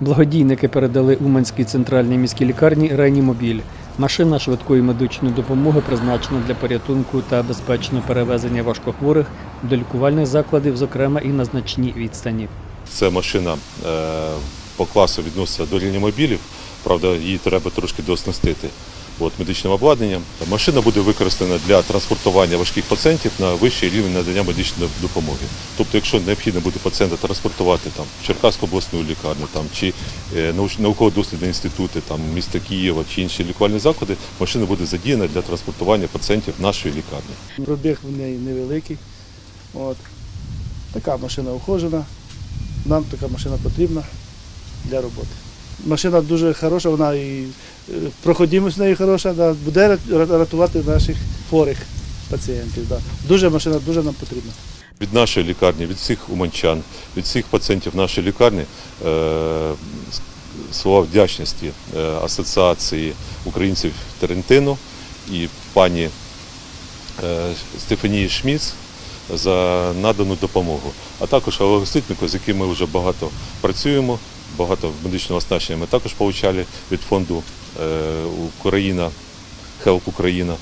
Благодійники передали Уманській центральній міській лікарні реанімобіль. Машина швидкої медичної допомоги призначена для порятунку та безпечного перевезення важкохворих до лікувальних закладів, зокрема і на значній відстані. Це машина е, по класу відноситься до реанімобілів, правда, її треба трошки дооснастити от, медичним обладнанням. Машина буде використана для транспортування важких пацієнтів на вищий рівень надання медичної допомоги. Тобто, якщо необхідно буде пацієнта транспортувати там, в Черкаську обласну лікарню там, чи е, науково-дослідні інститути там, міста Києва чи інші лікувальні заклади, машина буде задіяна для транспортування пацієнтів нашої лікарні. Пробіг в неї невеликий. От. Така машина ухожена. Нам така машина потрібна для роботи. Машина дуже хороша, вона і е, проходимість неї хороша, да, буде рятувати наших хворих пацієнтів. Да. Дуже машина дуже нам потрібна. від нашої лікарні, від всіх уманчан, від всіх пацієнтів нашої лікарні е, слова вдячності е, Асоціації українців Терентину і пані е, Стефанії Шміц за надану допомогу, а також Олегу з яким ми вже багато працюємо, багато медичного оснащення ми також отримали від фонду е, Україна, Хелп Україна.